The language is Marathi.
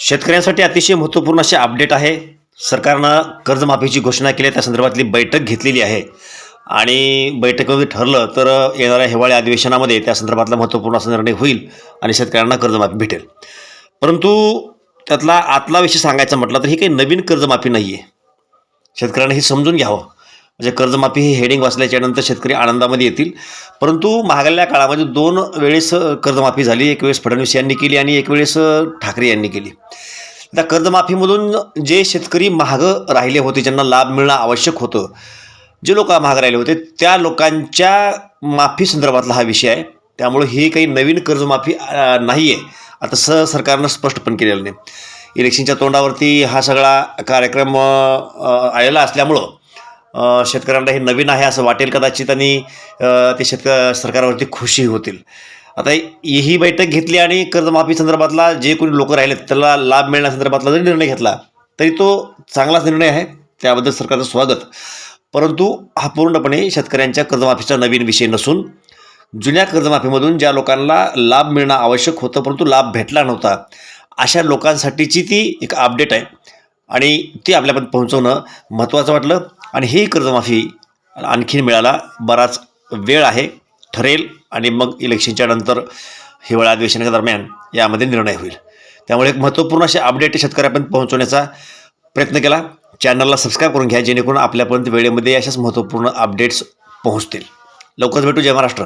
शेतकऱ्यांसाठी अतिशय महत्त्वपूर्ण असे अपडेट आहे. सरकारनं कर्जमाफीची घोषणा केली आहे. त्या संदर्भातली बैठक घेतलेली आहे. आणि बैठकीमध्ये ठरलं तर येणाऱ्या हिवाळी अधिवेशनामध्ये त्या संदर्भातला महत्त्वपूर्ण असा निर्णय होईल आणि शेतकऱ्यांना कर्जमाफी भेटेल. परंतु त्यातला आतला विषय सांगायचा म्हटलं तर ही काही नवीन कर्जमाफी नाही आहे शेतकऱ्यांना हे समजून घ्यावं. म्हणजे कर्जमाफी ही हेडिंग वाचल्याच्यानंतर शेतकरी आनंदामध्ये येतील. परंतु महागल्या काळामध्ये दोन वेळेस कर्जमाफी झाली. एक वेळेस फडणवीस यांनी केली आणि एक वेळेस ठाकरे यांनी केली. त्या कर्जमाफीमधून जे शेतकरी महाग राहिले होते ज्यांना लाभ मिळणं आवश्यक होतं जे लोक महाग राहिले होते त्या लोकांच्या माफी संदर्भातला हा विषय आहे. त्यामुळे ही काही नवीन कर्जमाफी नाही आहे आता स सरकारनं स्पष्ट पण केलेलं नाही. इलेक्शनच्या तोंडावरती हा सगळा कार्यक्रम आलेला असल्यामुळं शेतकऱ्यांना हे नवीन आहे असं वाटेल कदाचित आणि ते शेतक सरकारवरती खुशी होतील. आता ही ही बैठक घेतली आणि कर्जमाफी संदर्भातला जे कोणी लोक राहिले त्याला लाभ मिळण्यासंदर्भातला जरी निर्णय घेतला तरी तो चांगलाच निर्णय आहे. त्याबद्दल सरकारचं स्वागत. परंतु हा पूर्णपणे शेतकऱ्यांच्या कर्जमाफीचा नवीन विषय नसून जुन्या कर्जमाफीमधून ज्या लोकांना लाभ मिळणं आवश्यक होतं परंतु लाभ भेटला नव्हता अशा लोकांसाठीची ती एक अपडेट आहे. आणि ती आपल्यापर्यंत पोहोचवणं महत्त्वाचं वाटलं. आणि ही कर्जमाफी आणखीन मिळायला बराच वेळ आहे ठरेल आणि मग इलेक्शनच्या नंतर हिवाळा अधिवेशनाच्या दरम्यान यामध्ये निर्णय होईल. त्यामुळे एक महत्त्वपूर्ण असे अपडेट शेतकऱ्यापर्यंत पोहोचवण्याचा प्रयत्न केला. चॅनलला सबस्क्राईब करून घ्या जेणेकरून आपल्यापर्यंत वेळेमध्ये अशाच महत्त्वपूर्ण अपडेट्स पोहोचतील. लवकरच भेटू जय महाराष्ट्र.